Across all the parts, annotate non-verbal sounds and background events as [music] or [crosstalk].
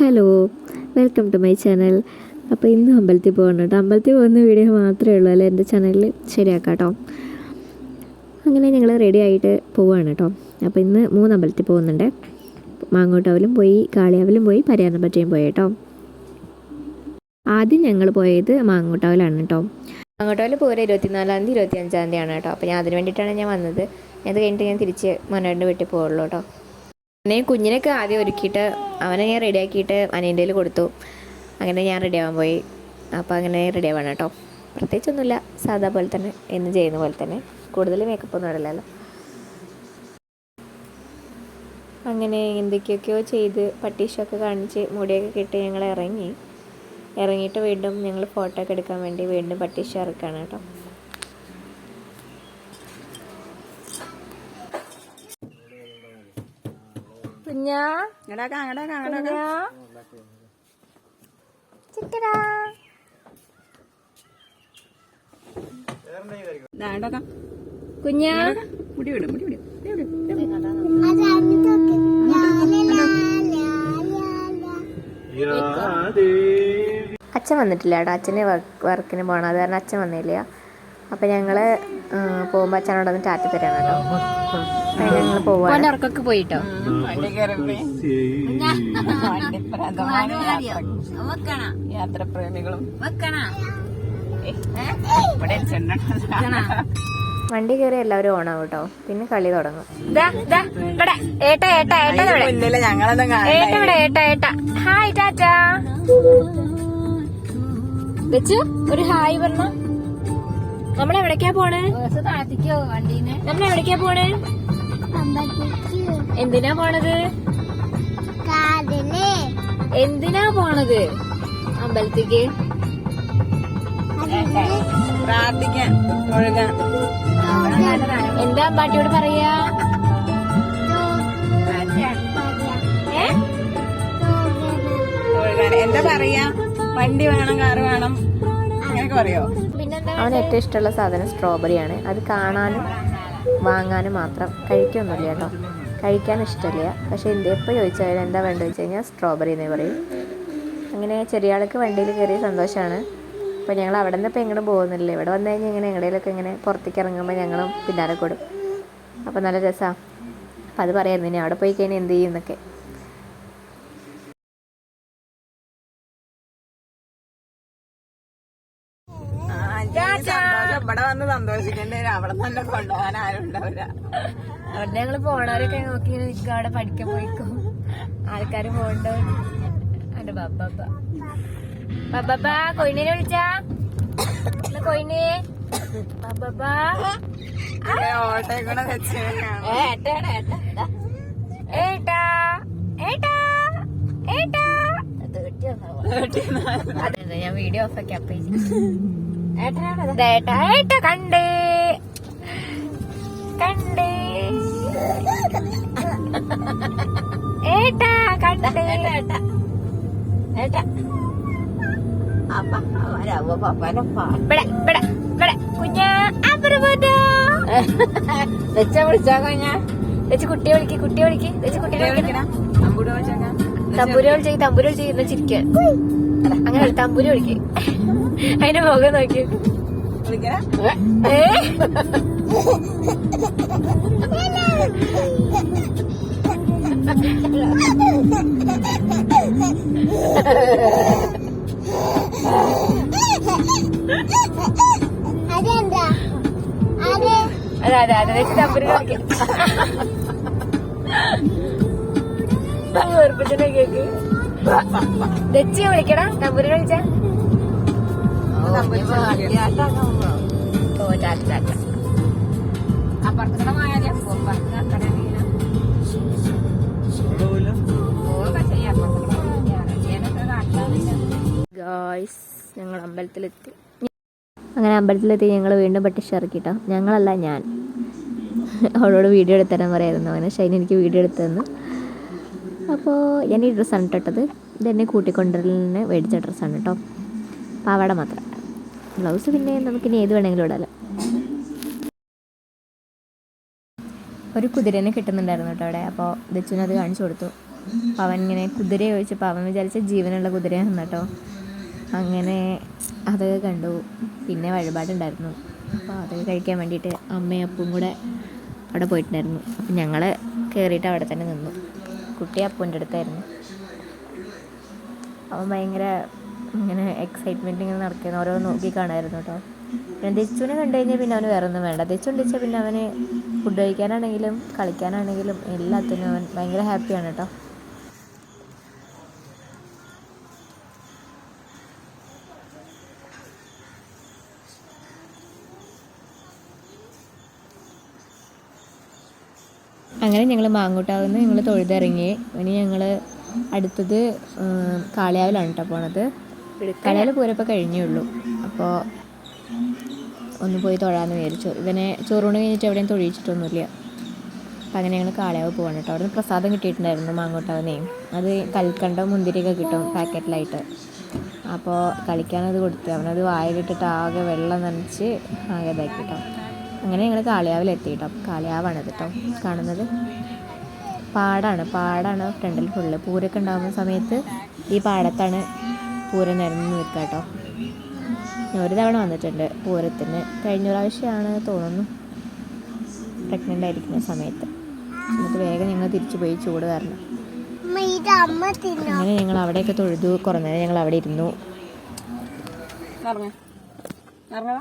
Hello welcome to my channel. അപ്പോൾ ഇന്ന് അമ്പലത്തിൽ പോകണം കേട്ടോ. അമ്പലത്തിൽ പോകുന്ന വീഡിയോ മാത്രമേ ഉള്ളൂ അല്ലേ? എന്റെ ചാനലിൽ ശരിയാക്കാം കേട്ടോ. അങ്ങനെ ഞങ്ങൾ റെഡി ആയിട്ട് പോവുകയാണ് കേട്ടോ. അപ്പോൾ ഇന്ന് മൂന്ന് അമ്പലത്തിൽ പോകുന്നുണ്ട്. മാങ്ങോട്ടാവിലും പോയി കാളിയാവിലും പോയി പരയാനപ്പറ്റയും പോയി കേട്ടോ. ആദ്യം ഞങ്ങൾ പോയത് മാങ്ങോട്ടാവിലാണ് കേട്ടോ. മാങ്ങോട്ടാവിൽ പോരെ ഇരുപത്തിനാലാം തീയതി ഇരുപത്തി അഞ്ചാം തീയതിയാണ് കേട്ടോ. അപ്പോൾ ഞാൻ അതിന് വേണ്ടിയിട്ടാണ് ഞാൻ വന്നത്. അത് കഴിഞ്ഞിട്ട് ഞാൻ തിരിച്ച് മനോന്റെ വീട്ടിൽ പോകുള്ളൂ കേട്ടോ. അങ്ങനെ കുഞ്ഞിനൊക്കെ ആദ്യം ഒരുക്കിയിട്ട് അവനെ ഞാൻ റെഡിയാക്കിയിട്ട് അനിയന്റെ കൊടുത്തു. അങ്ങനെ ഞാൻ റെഡി ആവാൻ പോയി. അപ്പോൾ അങ്ങനെ റെഡി ആവാണ് കേട്ടോ. പ്രത്യേകിച്ചൊന്നുമില്ല. സാധാ പോലെ തന്നെ എന്ന് ചെയ്യുന്ന പോലെ തന്നെ. കൂടുതൽ മേക്കപ്പ് ഒന്നും ഇടില്ലല്ലോ അങ്ങനെ എന്തൊക്കെയൊക്കെയോ ചെയ്ത് പട്ടീഷൊക്കെ കാണിച്ച് മുടിയൊക്കെ കെട്ടി ഞങ്ങൾ ഇറങ്ങി. ഇറങ്ങിയിട്ട് വീണ്ടും ഞങ്ങൾ ഫോട്ടോ ഒക്കെ എടുക്കാൻ വേണ്ടി വീണ്ടും പട്ടീഷ ഇറക്കാണ് കേട്ടോ. കുഞ്ഞാ? കുഞ്ഞ? മുടി വിടും മുടി വിടും. അച്ഛൻ വന്നിട്ടില്ല കേട്ടോ അച്ഛന് വർക്കിന് പോകണം അത് കാരണം അച്ഛൻ വന്നില്ല. അപ്പം ഞങ്ങൾ പോകുമ്പോൾ അച്ഛനോടൊന്ന് ടാറ്റ തരാണ് കേട്ടോ ഞങ്ങൾ പോവാണ് ഉറക്കൊക്കെ പോയിട്ടോ? വണ്ടി യാത്രപ്രേമികളും. കയറി എല്ലാവരും ഓണാ കേട്ടോ പിന്നെ കളി തുടങ്ങും. ഏട്ട ഏട്ട ഏട്ട ഇവിടെ. ഏട്ട ഏട്ട ഏട്ട. ഹായ് ടാറ്റ. വെച്ചു ഒരു ഹായ് പറഞ്ഞ. നമ്മൾ എവിടേക്കാ പോണേ താഴ്ത്തിക്കോ വണ്ടീനെ? നമ്മൾ എവിടേക്കാ പോണേ? എന്തിനാ പോണത്? എന്തിനാ പോണത്? അമ്പലത്തേക്ക്? പ്രാർത്ഥിക്കാൻ ഒഴുകാൻ എന്താ അമ്പാട്ടിയോട് പറയാ? എന്താ പറയാ? വണ്ടി വേണം കാറ് വേണം. അങ്ങനെയൊക്കെ പറയോ? പിന്നെന്താ അവന് ഏറ്റവും ഇഷ്ടമുള്ള സാധനം സ്ട്രോബെറിയാണ് അത് കാണാനും വാങ്ങാനും മാത്രം കഴിക്കൊന്നുമില്ല കേട്ടോ. കഴിക്കാൻ ഇഷ്ടമില്ല. പക്ഷേ എന്ത് എപ്പോൾ ചോദിച്ചാലും എന്താ വേണ്ടത് വെച്ച് കഴിഞ്ഞാൽ സ്ട്രോബെറി എന്നേ പറയും. അങ്ങനെ ചെറിയ ആൾക്ക് വണ്ടിയിൽ കയറിയ സന്തോഷമാണ്. അപ്പോൾ ഞങ്ങൾ അവിടെ നിന്ന് ഇപ്പോൾ എങ്ങോട്ടും പോകുന്നില്ല. ഇവിടെ വന്നു കഴിഞ്ഞാൽ ഇങ്ങനെ എങ്ങടെയൊക്കെ ഇങ്ങനെ പുറത്തേക്ക് ഇറങ്ങുമ്പോൾ ഞങ്ങളും പിന്നാലെ കൂടും. അപ്പോൾ നല്ല രസമാണ് അപ്പോൾ അത് പറയായിരുന്നു. ഇനി അവിടെ പോയി കഴിഞ്ഞാൽ എന്ത് ചെയ്യും എന്നൊക്കെ. ഇവിടെ വന്ന് സന്തോഷിക്കേണ്ടി വരും. അവിടെ തന്നെ കൊണ്ടുപോകാൻ ആരും ഉണ്ടാവില്ല അവിടെ ഞങ്ങൾ പോണവരൊക്കെ നോക്കി. നിൽക്കും അവിടെ പഠിക്കാൻ പോയിക്കും. ആൾക്കാര് പോണ്ടോ അന്റെ ബബ്ബ ബബ്ബ കൊയിനെ വിളിച്ചാ? കൊയിനെ? ബബ്ബ ഓട്ടെ കൂടെ വെച്ച് കാണാം. ഏട്ടാ ഏട്ടാ ഏട്ടാ. ഏട്ടാ ഏട്ടാ അതെ ഞാൻ വീഡിയോ ഓഫ് ആക്കി അപ്പൊ ഏട്ടാ ഏട്ട കണ്ടേ? കണ്ടേ? ഏട്ടാ കണ്ടേ? ഏട്ടാ. ഏട്ടാ ഇവിടെ ഇവിടെ ഇവിടെ. കുഞ്ഞാ അപ്പുറം പോട്ടോ. വെച്ച വിളിച്ചാ കുഞ്ഞാ? വെച്ച് കുട്ടിയെ വിളിക്ക് കുട്ടിയെ വിളിക്ക്. വെച്ച് കുട്ടിയെ വിളിക്കണം. തമ്പൂരി വിളിച്ച് തമ്പൂരി വിളിച്ച് ഇരുന്ന് ചിരിക്കാൻ അങ്ങനെ തമ്പൂരി വിളിക്ക്. അതിന്റെ മുഖം നോക്കി. അതെ. അതെ അതെ വെച്ച് തമ്പൂരി വിളിക്ക്. വെറുപ്പിച്ചനെ കേക്ക്. ദച്ചിയെ വിളിക്കടാ തമ്പൂരി വിളിച്ച. ഞങ്ങൾ അമ്പലത്തിലെത്തി. അങ്ങനെ അമ്പലത്തിലെത്തി ഞങ്ങൾ വീണ്ടും പട്ടിഷ ഇറക്കിട്ടോ. ഞങ്ങളല്ല ഞാൻ. അവളോട് വീഡിയോ എടുത്തരാൻ പറയായിരുന്നു. അങ്ങനെ ഷൈൻ എനിക്ക് വീഡിയോ എടുത്തതെന്ന് തന്നു അപ്പോൾ ഞാൻ ഈ ഡ്രസ്സാണ് ഇട്ടിട്ടത് ഇതെന്നെ കൂട്ടിക്കൊണ്ടുവരലിന് മേടിച്ച ഡ്രസ്സാണ് കേട്ടോ. പാവാട മാത്രം. ബ്ലൗസ് പിന്നെ നമുക്കിനി ഏത് വേണമെങ്കിലും ഇടാലോ. ഒരു കുതിരനെ കിട്ടുന്നുണ്ടായിരുന്നു കേട്ടോ അവിടെ. അപ്പോൾ ദച്ചുവിന് അത് കാണിച്ചു കൊടുത്തു. അപ്പോൾ അവൻ ഇങ്ങനെ കുതിര ചോദിച്ചപ്പോൾ അവൻ വിചാരിച്ച ജീവനുള്ള കുതിരയാണ് കേട്ടോ. അങ്ങനെ അത് കണ്ടു. പിന്നെ വഴിപാടുണ്ടായിരുന്നു. അപ്പോൾ അത് കഴിക്കാൻ വേണ്ടിയിട്ട് അമ്മയും അപ്പും കൂടെ അവിടെ പോയിട്ടുണ്ടായിരുന്നു. അപ്പം ഞങ്ങൾ കയറിയിട്ട് അവിടെ തന്നെ നിന്നു. കുട്ടി അപ്പൂന്റെ അടുത്തായിരുന്നു. അവൻ ഭയങ്കര ഇങ്ങനെ എക്സൈറ്റ്മെന്റ് ഇങ്ങനെ നടക്കുന്ന ഓരോ നോക്കി കാണായിരുന്നു കേട്ടോ. പിന്നെ ദച്ചുവിനെ കണ്ടു കഴിഞ്ഞാൽ പിന്നെ അവന് വേറെ ഒന്നും വേണ്ട. ദച്ചു ഉണ്ടിച്ചാൽ പിന്നെ അവന് ഫുഡ് കഴിക്കാനാണെങ്കിലും കളിക്കാനാണെങ്കിലും എല്ലാത്തിനും അവൻ ഭയങ്കര ഹാപ്പിയാണ് കേട്ടോ. അങ്ങനെ ഞങ്ങൾ മാങ്ങോട്ടാവുന്ന. ഞങ്ങൾ തൊഴുതിറങ്ങി. ഇനി ഞങ്ങൾ അടുത്തത് കാളിയാവിലാണ് കേട്ടോ പോണത്. കാളിയാവിൽ പോരപ്പോൾ കഴിഞ്ഞേ ഉള്ളൂ. അപ്പോൾ ഒന്ന് പോയി തൊഴാന്ന് വിചാരിച്ചു. ഇവനെ ചോറൂണ് കഴിഞ്ഞിട്ട് എവിടെയും തൊഴിച്ചിട്ടൊന്നുമില്ല. അപ്പം അങ്ങനെ ഞങ്ങൾ കാളയാവ് പോകണം കേട്ടോ. അവിടെ നിന്ന് പ്രസാദം കിട്ടിയിട്ടുണ്ടായിരുന്നു മാങ്ങോട്ടാവുന്നേയും അത് കൽക്കണ്ട മുന്തിരിയൊക്കെ കിട്ടും പാക്കറ്റിലായിട്ട്. അപ്പോൾ കളിക്കാനത് കൊടുത്ത് അവനത് വായിലിട്ടിട്ട് ആകെ വെള്ളം നനച്ച് ആകെ ഇതാക്കി കേട്ടോ. അങ്ങനെ ഞങ്ങൾ കാളിയാവിലെത്തി കേട്ടോ. കാളിയാവാണ് കേട്ടോ. കാണുന്നത് പാടാണ്. പാടാണ് ഫ്രണ്ടിൽ ഫുള്ള്. പൂരൊക്കെ ഉണ്ടാകുന്ന സമയത്ത് ഈ പാടത്താണ് പൂരം നിരന്ന് നിൽക്കുക കേട്ടോ. ഞാൻ ഒരു തവണ വന്നിട്ടുണ്ട് പൂരത്തിന്. കഴിഞ്ഞ പ്രാവശ്യമാണ് തോന്നുന്നു പ്രഗ്നന്റ് ആയിരിക്കുന്ന സമയത്ത്. എന്നിട്ട് വേഗം ഞങ്ങൾ തിരിച്ചു പോയി ചൂട് കാരണം. അങ്ങനെ ഞങ്ങൾ അവിടെയൊക്കെ തൊഴുതു. കുറേ നേരം ഞങ്ങൾ അവിടെ ഇരുന്നു. ഇറങ്ങ ഇറങ്ങ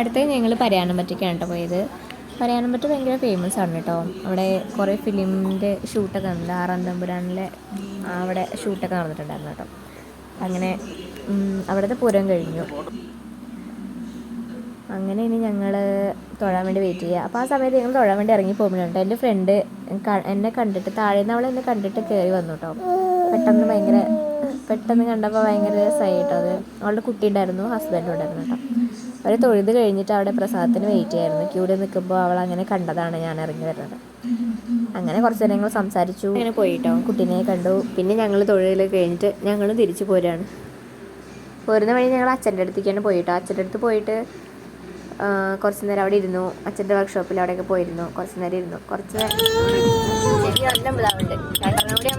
അടുത്തത് ഞങ്ങൾ പരയാനമ്പറ്റയ്ക്കാണ് കേട്ടോ പോയത്. പരയാനമ്പറ്റ ഭയങ്കര ഫേമസ് ആണ് കേട്ടോ അവിടെ കുറേ ഫിലിമിന്റെ ഷൂട്ടൊക്കെ നടന്നിട്ടുണ്ട്. ആറാം തമ്പുരാനിലെ അവിടെ ഷൂട്ടൊക്കെ നടന്നിട്ടുണ്ടായിരുന്നു കേട്ടോ അങ്ങനെ അവിടുത്തെ പൂരം കഴിഞ്ഞു. അങ്ങനെ ഇനി ഞങ്ങൾ തൊഴാൻ വേണ്ടി വെയിറ്റ് ചെയ്യുക അപ്പോൾ ആ സമയത്ത് ഞങ്ങൾ തൊഴാൻ വേണ്ടി ഇറങ്ങി പോകുമ്പോഴുണ്ട് എന്റെ ഫ്രണ്ട് എന്നെ കണ്ടിട്ട് താഴെ നിന്ന് അവൾ എന്നെ കണ്ടിട്ട് കയറി വന്നു കേട്ടോ പെട്ടെന്ന് ഭയങ്കര പെട്ടെന്ന് കണ്ടപ്പോൾ ഭയങ്കര രസമായി കേട്ടോ അത്. അവളുടെ കുട്ടി ഉണ്ടായിരുന്നു ഹസ്ബൻഡും ഉണ്ടായിരുന്നു കേട്ടോ അവർ തൊഴുത് കഴിഞ്ഞിട്ട് അവിടെ പ്രസാദത്തിന് വെയിറ്റ് ചെയ്യായിരുന്നു. ക്യൂടെ നിൽക്കുമ്പോൾ അവൾ അങ്ങനെ കണ്ടതാണ് ഞാൻ ഇറങ്ങി വരുന്നത്. അങ്ങനെ കുറച്ച് നേരം ഞങ്ങൾ സംസാരിച്ചു. അങ്ങനെ പോയിട്ടോ? കുട്ടീനെ കണ്ടു. പിന്നെ ഞങ്ങൾ തൊഴിൽ കഴിഞ്ഞിട്ട് ഞങ്ങൾ തിരിച്ചു പോരാണ്. പോരുന്ന വഴി ഞങ്ങൾ അച്ഛന്റെ അടുത്തേക്കാണ് പോയിട്ടോ. അച്ഛന്റെ അടുത്ത് പോയിട്ട് കുറച്ച് നേരം അവിടെ ഇരുന്നു. അച്ഛന്റെ വർക്ക്ഷോപ്പിൽ അവിടെയൊക്കെ പോയിരുന്നു. കുറച്ച് നേരം ഇരുന്നു. കുറച്ച് നേരം ഉണ്ട്. രണ്ടെണ്ണം കൂടി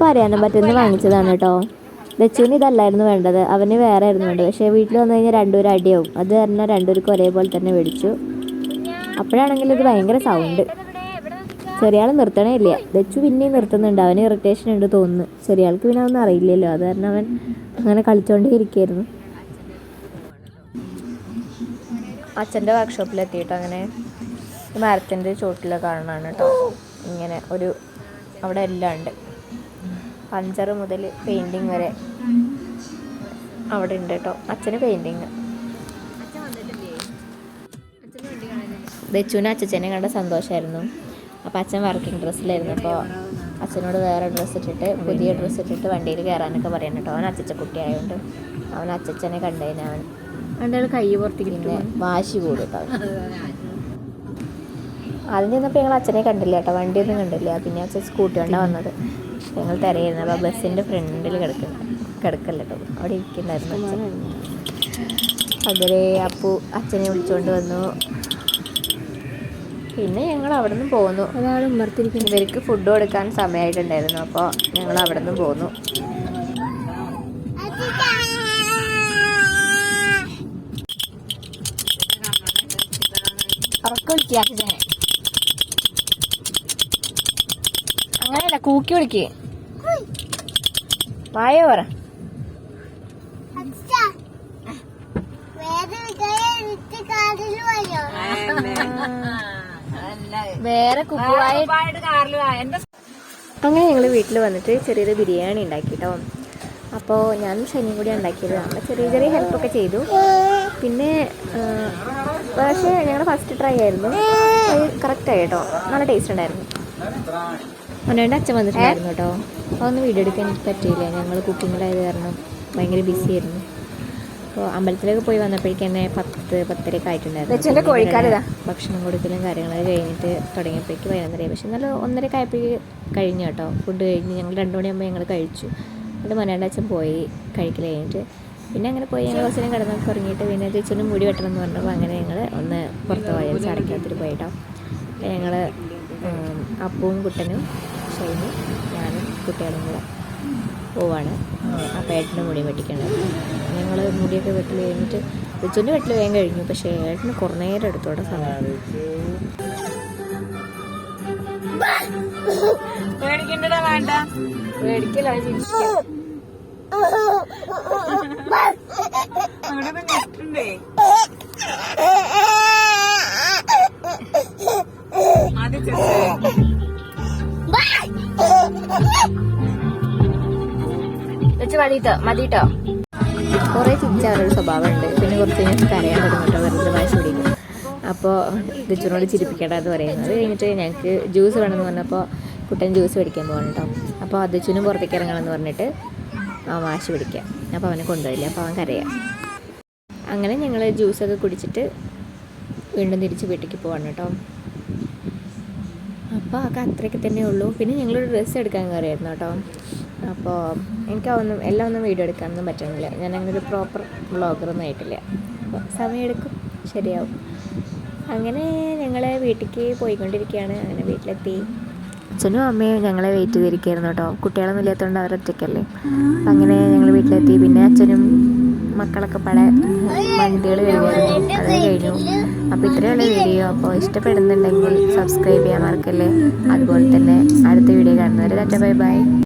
പറയാനും പറ്റുന്ന വാങ്ങിച്ചതാണ് കേട്ടോ. ലച്ചുവിന് ഇതല്ലായിരുന്നു വേണ്ടത്. അവന് വേറെ ആയിരുന്നു വേണ്ടത്. പക്ഷേ വീട്ടിൽ വന്നു കഴിഞ്ഞാൽ രണ്ടുപേരും അടിയാവും. അത് കാരണം രണ്ടുപേർക്കും ഒരേപോലെ തന്നെ മേടിച്ചു അപ്പോഴാണെങ്കിൽ ഇത് ഭയങ്കര സൗണ്ട് ചെറിയ ആൾ നിർത്തണേ ഇല്ല ദച്ചു പിന്നെയും നിർത്തുന്നുണ്ട്. അവന് ഇറിറ്റേഷൻ ഉണ്ട് തോന്നുന്നു. ചെറിയ ആൾക്ക് പിന്നെ അതൊന്നും അറിയില്ലല്ലോ. അത് കാരണം അവൻ അങ്ങനെ കളിച്ചോണ്ടേ ഇരിക്കായിരുന്നു അച്ഛന്റെ വർക്ക്ഷോപ്പിലെത്തിയിട്ട് അങ്ങനെ മരത്തിന്റെ ചോട്ടിൽ കാണാനാണ് കേട്ടോ ഇങ്ങനെ ഒരു അവിടെ എല്ലാം ഉണ്ട്. പഞ്ചർ മുതൽ പെയിന്റിങ് വരെ അവിടെ ഉണ്ട് കേട്ടോ അച്ഛന് പെയിന്റിങ് ദച്ചുവിനെ അച്ഛനെ കണ്ട സന്തോഷമായിരുന്നു അപ്പോൾ അച്ഛൻ വർക്കിംഗ് ഡ്രസ്സിലായിരുന്നു അപ്പോൾ അച്ഛനോട് വേറെ ഡ്രസ്സ് ഇട്ടിട്ട് പുതിയ ഡ്രസ്സ് ഇട്ടിട്ട് വണ്ടിയിൽ കയറാനൊക്കെ പറയണം കേട്ടോ അവൻ അച്ഛച്ച കുട്ടിയായതുകൊണ്ട് അവൻ അച്ഛനെ കണ്ടതിന് അവൻ. അവന്റെ കൈ പുറത്തേക്ക് വാശി കൂടും കേട്ടോ ആദ്യം ചെന്നപ്പോൾ ഞങ്ങൾ അച്ഛനെ കണ്ടില്ല കേട്ടോ വണ്ടിയൊന്നും കണ്ടില്ല. പിന്നെ അച്ഛൻ സ്കൂട്ടി കൊണ്ടാണ് വന്നത്. ഞങ്ങൾ തിരയായിരുന്നു. അപ്പോൾ ബസ്സിന്റെ ഫ്രണ്ടിൽ കിടക്കുന്നു കിടക്കല്ല കേട്ടോ അവിടെ ഇരിക്കുന്നുണ്ടായിരുന്നു അച്ഛൻ. അതിലെ അപ്പു അച്ഛനെ വിളിച്ചുകൊണ്ട് വന്നു. പിന്നെ ഞങ്ങൾ അവിടെ നിന്ന് പോന്നു. ഒരാൾ ഉമ്മർത്തിരിക്കുന്നു ഇവർക്ക് ഫുഡ് കൊടുക്കാൻ സമയമായിട്ടുണ്ടായിരുന്നു അപ്പോൾ ഞങ്ങൾ അവിടെ നിന്ന് പോന്നു അങ്ങനെയല്ല കൂക്കി വിളിക്ക് വായോ പറ. വേറെ അങ്ങനെ ഞങ്ങൾ വീട്ടിൽ വന്നിട്ട് ചെറിയൊരു ബിരിയാണി ഉണ്ടാക്കി കേട്ടോ അപ്പോൾ ഞാനും ശനിയും കൂടി ഉണ്ടാക്കിയത്. നമ്മൾ ചെറിയ ചെറിയ ഹെൽപ്പൊക്കെ ചെയ്തു. പിന്നെ പക്ഷേ ഞങ്ങൾ ഫസ്റ്റ് ട്രൈ ആയിരുന്നു. കറക്റ്റായി കേട്ടോ. നല്ല ടേസ്റ്റ് ഉണ്ടായിരുന്നു. അവനോണ്ട് അച്ഛൻ വന്നിട്ടുണ്ടായിരുന്നു കേട്ടോ. അപ്പോൾ ഒന്ന് വീഡിയോ എടുക്കാൻ എനിക്ക് പറ്റിയില്ല ഞങ്ങൾ കുക്കിങ്ങിലായത് കാരണം ഭയങ്കര ബിസി ആയിരുന്നു. അപ്പോൾ അമ്പലത്തിലേക്ക് പോയി വന്നപ്പോഴേക്കും തന്നെ പത്ത് പത്തരയൊക്കെ ആയിട്ടുണ്ടായിരുന്നു. ഭക്ഷണം കൊടുക്കലും കാര്യങ്ങളൊക്കെ കഴിഞ്ഞിട്ട് തുടങ്ങിയപ്പോഴേക്ക് പതിനൊന്നരയായി. പക്ഷെ നല്ല ഒന്നര ആയപ്പോഴേക്ക് കഴിഞ്ഞു കേട്ടോ. ഫുഡ് കഴിഞ്ഞ് ഞങ്ങൾ രണ്ടു മണിയാകുമ്പോൾ ഞങ്ങൾ കഴിച്ചു. എന്നിട്ട് മനാണ്ട് അച്ഛൻ പോയി കഴിക്കൽ കഴിഞ്ഞിട്ട്. പിന്നെ അങ്ങനെ പോയി ഞങ്ങൾ ഹോസ്റ്റലും നേരം കിടന്നൊക്കെ ഉറങ്ങിയിട്ട് പിന്നെ ചേച്ചിന് മുടി വെട്ടണം എന്ന് പറഞ്ഞപ്പോൾ അങ്ങനെ ഞങ്ങൾ ഒന്ന് പുറത്ത് പോയി. ചടക്കകത്തിൽ പോയിട്ടോ ഞങ്ങൾ അപ്പവും കുട്ടനും ഷൈനും ഞാനും കുട്ടികളും കൂടെ. പോവാണ്. ആ ഏട്ടന്റെ മുടി വെട്ടിക്കണ്ടത് ഞങ്ങൾ മുടിയൊക്കെ വെട്ടൽ കഴിഞ്ഞിട്ട് റിച്ചുവിന്റെ വെട്ടൽ വേഗം കഴിഞ്ഞു. പക്ഷേ ഏട്ടന് കുറേ നേരം എടുത്തോടെ സമയം. പേടിക്കണ്ടടാ വേണ്ട. മേടിക്കല [laughs] അവിടെ നെറ്റുണ്ടേ വെച്ച് മതിട്ടോ? മതിട്ടോ കുറേ ചിരിച്ചവരുടെ സ്വഭാവമുണ്ട്. പിന്നെ കുറച്ച് കഴിഞ്ഞാൽ കരയാൻ തുടങ്ങിട്ടോ വെറുതെ വാശി പിടിക്കും അപ്പോൾ റിച്ചുവിനോട് ചിരിപ്പിക്കണ്ട എന്ന് പറയുന്നത് കഴിഞ്ഞിട്ട് ഞങ്ങൾക്ക് ജ്യൂസ് വേണമെന്ന് പറഞ്ഞപ്പോൾ കുട്ടൻ ജ്യൂസ് മേടിക്കാൻ പോകണം കേട്ടോ അപ്പോൾ അതിച്ചുനും പുറത്തേക്ക് ഇറങ്ങണമെന്ന് പറഞ്ഞിട്ട് ആ വാശി പിടിക്കാം അപ്പോൾ അവനെ കൊണ്ടുപോയില്ല അപ്പോൾ അവൻ കരയാം. അങ്ങനെ ഞങ്ങൾ ജ്യൂസൊക്കെ കുടിച്ചിട്ട് വീണ്ടും തിരിച്ച് വീട്ടിലേക്ക് പോവാണ് കേട്ടോ അപ്പോൾ ഒക്കെ അത്രയൊക്കെ തന്നെ ഉള്ളൂ പിന്നെ ഞങ്ങളൊരു ഡ്രസ്സ് എടുക്കാൻ കയറിയായിരുന്നു കേട്ടോ അപ്പോൾ എനിക്കതൊന്നും എല്ലാം ഒന്നും വീഡിയോ എടുക്കാനൊന്നും പറ്റുന്നില്ല ഞാൻ അങ്ങനെ ഒരു പ്രോപ്പർ വ്ളോഗറൊന്നും ആയിട്ടില്ല. അപ്പോൾ സമയമെടുക്കും. ശരിയാവും. അങ്ങനെ ഞങ്ങൾ വീട്ടിലേക്ക് പോയിക്കൊണ്ടിരിക്കുകയാണ്. അങ്ങനെ വീട്ടിലെത്തി. അച്ഛനും അമ്മയും ഞങ്ങളെ വെയിറ്റ് ചെയ്തിരിക്കുകയായിരുന്നു കേട്ടോ. കുട്ടികളൊന്നും ഇല്ലാത്തതുകൊണ്ട് അവരൊറ്റയ്ക്കല്ലേ അപ്പം അങ്ങനെ ഞങ്ങൾ വീട്ടിലെത്തി. പിന്നെ അച്ഛനും മക്കളൊക്കെ പല വണ്ടികൾ വരുമായിരുന്നു അത് കഴിഞ്ഞു. അപ്പോൾ ഇത്രയുള്ള വീഡിയോ അപ്പോൾ ഇഷ്ടപ്പെടുന്നുണ്ടെങ്കിൽ സബ്സ്ക്രൈബ് ചെയ്യാൻ മറക്കല്ലേ. അതുപോലെ തന്നെ അടുത്ത വീഡിയോ കാണുന്നവരെ ബൈ ബൈ.